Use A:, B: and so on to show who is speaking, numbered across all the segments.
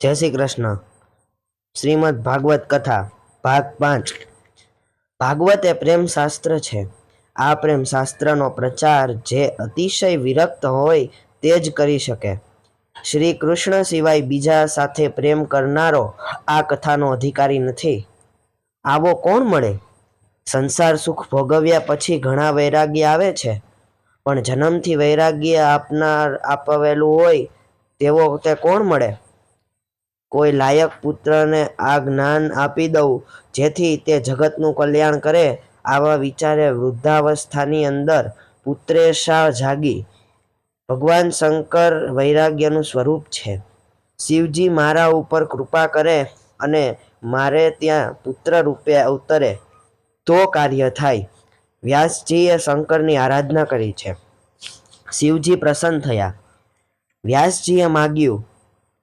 A: જય શ્રી કૃષ્ણ. શ્રીમદ ભાગવત કથા, ભાગ પાંચ. ભાગવત એ પ્રેમ શાસ્ત્ર છે. આ પ્રેમ શાસ્ત્રનો પ્રચાર જે અતિશય વિરક્ત હોય તે જ કરી શકે. શ્રી કૃષ્ણ સિવાય બીજા સાથે પ્રેમ કરનારો આ કથાનો અધિકારી નથી. આવો કોણ મળે? સંસાર સુખ ભોગવ્યા પછી ઘણા વૈરાગ્ય આવે છે. પણ જન્મથી વૈરાગ્ય આપનાર, આપવેલું હોય તેવો તે કોણ મળે? કોઈ લાયક પુત્રને આ જ્ઞાન આપી દઉં, જેથી તે જગતનું કલ્યાણ કરે, આવા વિચારે વૃદ્ધાવસ્થાની અંદર પુત્રેશા જાગી. ભગવાન શંકર વૈરાગ્યનું સ્વરૂપ છે. શિવજી મારા ઉપર કૃપા કરે અને મારે ત્યાં પુત્ર રૂપે અવતરે, તો કાર્ય થાય. વ્યાસજીએ શંકરની આરાધના કરી છે. શિવજી પ્રસન્ન થયા. વ્યાસજીએ માગ્યું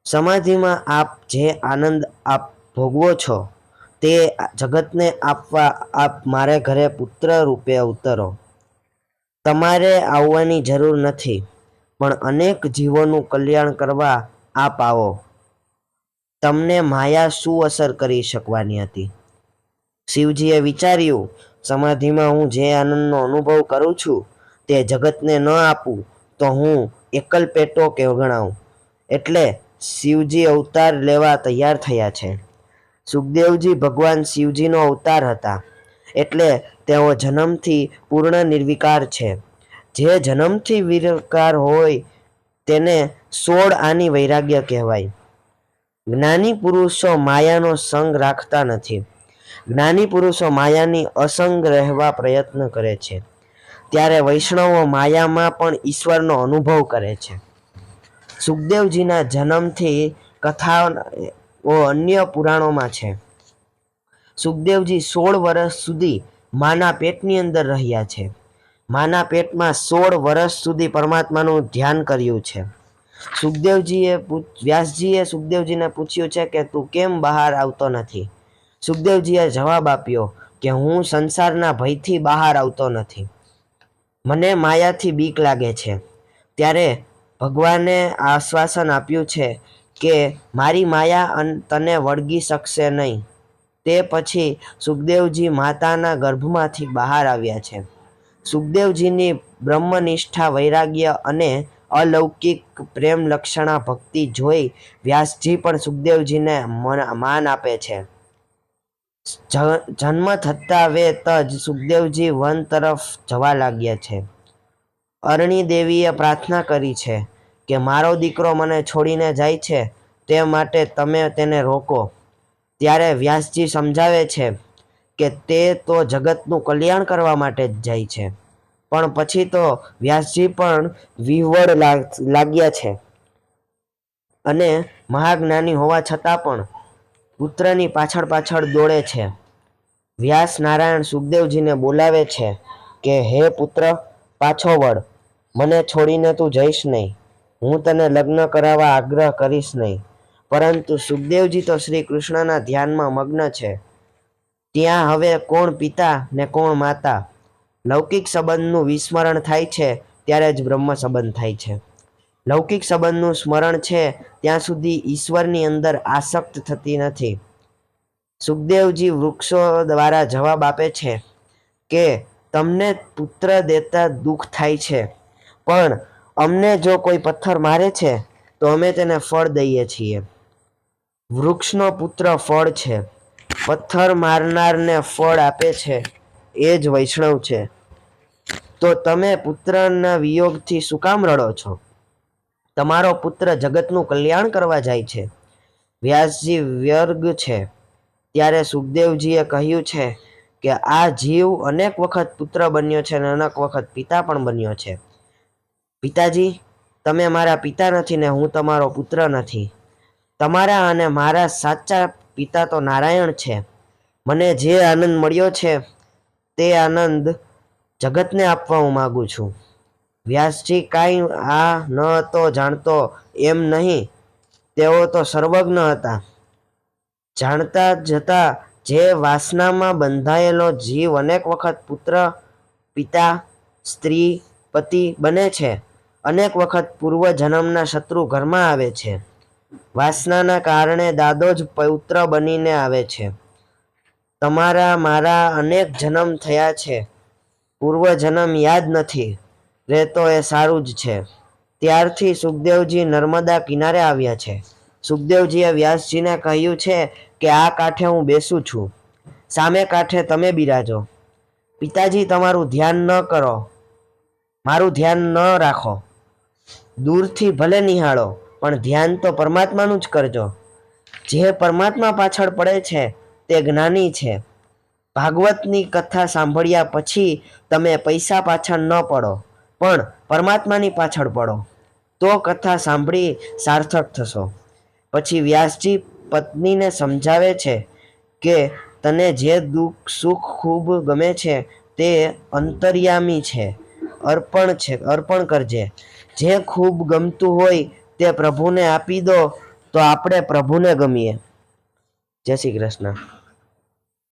A: સમાધિમાં આપ જે આનંદ આપ ભોગવો છો, તે જગતને આપવા આપ મારે ઘરે પુત્ર રૂપે અવતરો. તમારે આવવાની જરૂર નથી, પણ અનેક જીવોનું કલ્યાણ કરવા આપ આવો. તમને માયા શું અસર કરી શકવાની હતી? શિવજીએ વિચાર્યું, સમાધિમાં હું જે આનંદનો અનુભવ કરું છું, તે જગતને ન આપું, તો હું એકલ પેટો કે ગણાવું એટલે શિવજી અવતાર લેવા તૈયાર થયા છે. સુખદેવજી ભગવાન શિવજીનો અવતાર હતા. એટલે તેઓ જન્મથી પૂર્ણ નિર્વિકાર છે. જે જન્મથી વિરકાર હોય તેને સોળ આની વૈરાગ્ય કહેવાય. જ્ઞાની પુરુષો માયાનો સંગ રાખતા નથી. જ્ઞાની પુરુષો માયાની અસંગ રહેવા પ્રયત્ન કરે છે. ત્યારે વૈષ્ણવો માયામાં પણ ઈશ્વરનો અનુભવ કરે છે. સુખદેવજીના જન્મથી કથાઓ અન્ય પુરાણોમાં છે. સુખદેવજી સોળ વર્ષ સુધી માના પેટની અંદર રહ્યા છે. માના પેટમાં સોળ વર્ષ સુધી પરમાત્માનું ધ્યાન કર્યું છે. સુખદેવજીએ વ્યાસજીએ સુખદેવજીને પૂછ્યું છે કે, તું કેમ બહાર આવતો નથી? સુખદેવજીએ જવાબ આપ્યો કે, હું સંસારના ભયથી બહાર આવતો નથી. મને માયાથી બીક લાગે છે. ત્યારે ભગવાને આશ્વાસન આપ્યું છે કે મારી માયા તને વળગી શકશે નહીં. તે પછી સુખદેવજી માતાના ગર્ભમાંથી બહાર આવ્યા છે. સુખદેવજીની બ્રહ્મનિષ્ઠા, વૈરાગ્ય અને અલૌકિક પ્રેમ લક્ષણા ભક્તિ જોઈ વ્યાસજી પણ સુખદેવજીને માન આપે છે. જન્મ થતા વેત જ સુખદેવજી વન તરફ જવા લાગ્યા છે. અરણી દેવીએ પ્રાર્થના કરી છે. કે મારો દીકરો મને છોડીને જાય છે, તે માટે તમે તેને રોકો. ત્યારે વ્યાસજી સમજાવે છે કે તે તો જગતનું કલ્યાણ કરવા માટે જ જાય છે. પણ પછી તો વ્યાસજી પણ વિહવળ લાગ્યા છે. અને મહાજ્ઞાની હોવા છતાં પણ પુત્રની પાછળ પાછળ દોડે છે. વ્યાસ નારાયણ સુખદેવજીને બોલાવે છે કે, હે પુત્ર, પાછો વળ. મને છોડીને તું જઈશ નહીં. હું તને લગ્ન કરાવવા આગ્રહ કરીશ નહીં, પરંતુ સુખદેવજી તો શ્રી કૃષ્ણના ધ્યાનમાં મગ્ન છે. ત્યાં હવે કોણ પિતા ને કોણ માતા? લૌકિક સંબંધનું વિસ્મરણ થાય છે ત્યારે જ બ્રહ્મ સંબંધ થાય છે. લૌકિક સંબંધનું સ્મરણ છે ત્યાં સુધી ઈશ્વરની અંદર આસક્ત થતી નથી. સુખદેવજી વૃક્ષો દ્વારા જવાબ આપે છે કે, તમને પુત્ર દેતા દુઃખ થાય છે, પણ અમને જો કોઈ પથ્થર મારે છે, તો અમે તેને ફળ દઈએ છીએ. વૃક્ષનો પુત્ર ફળ છે. પથ્થર મારનારને ફળ આપે છે. એ જ વૈષ્ણવ છે. તો તમે પુત્રના વિયોગથી શું કામ રડો છો? તમારો પુત્ર જગતનું કલ્યાણ કરવા જાય છે. વ્યાસજી વ્યર્ગ છે. ત્યારે સુખદેવજીએ કહ્યું છે કે આ જીવ અનેક વખત પુત્ર બન્યો છે અને અનેક વખત પિતા પણ બન્યો છે. પિતાજી, તમે મારા પિતા નથી ને હું તમારો પુત્ર નથી. તમારા અને મારા સાચા પિતા તો નારાયણ છે. મને જે આનંદ મળ્યો છે, તે આનંદ જગતને આપવા હું માગું છું. વ્યાસજી, કાંઈ આ ન હતો જાણતો એમ નહીં. તેઓ તો સર્વજ્ઞ હતા. જાણતા જતા જે વાસનામાં બંધાયેલો જીવ અનેક વખત પુત્ર, પિતા, સ્ત્રી, પતિ બને છે. અનેક વખત પૂર્વ જન્મના શત્રુ ઘરમાં આવે છે. વાસનાના કારણે દાદો જ પૌત્ર બનીને આવે છે. તમારા, મારા અનેક જન્મ થયા છે. પૂર્વ જન્મ યાદ નથી. રહેતો એ સારું જ છે. ત્યારથી સુખદેવજી નર્મદા કિનારે આવ્યા છે. સુખદેવજીએ વ્યાસજીને કહ્યું છે કે, આ કાંઠે હું બેસું છું. સામે કાંઠે તમે બિરાજો. પિતાજી, તમારું ધ્યાન ન કરો. મારું ધ્યાન ન રાખો. દૂરથી ભલે નિહાળો, પણ ધ્યાન તો પરમાત્માનું જ કરજો. જે પરમાત્મા પાછળ પડે છે, તે જ્ઞાની છે. ભાગવતની કથા સાંભળ્યા પછી તમે પૈસા પાછળ ન પડો, પણ પરમાત્માની પાછળ પડો. તો કથા સાંભળી સાર્થક થશો. પછી વ્યાસજી પત્નીને સમજાવે છે કે તને જે દુઃખ સુખ ખૂબ ગમે છે, તે અંતર્યામી છે. અર્પણ છે, અર્પણ કરજે. જે ખૂબ ગમતું હોય તે પ્રભુને આપી દો, તો આપણે પ્રભુને ગમીએ. જય શ્રી કૃષ્ણ.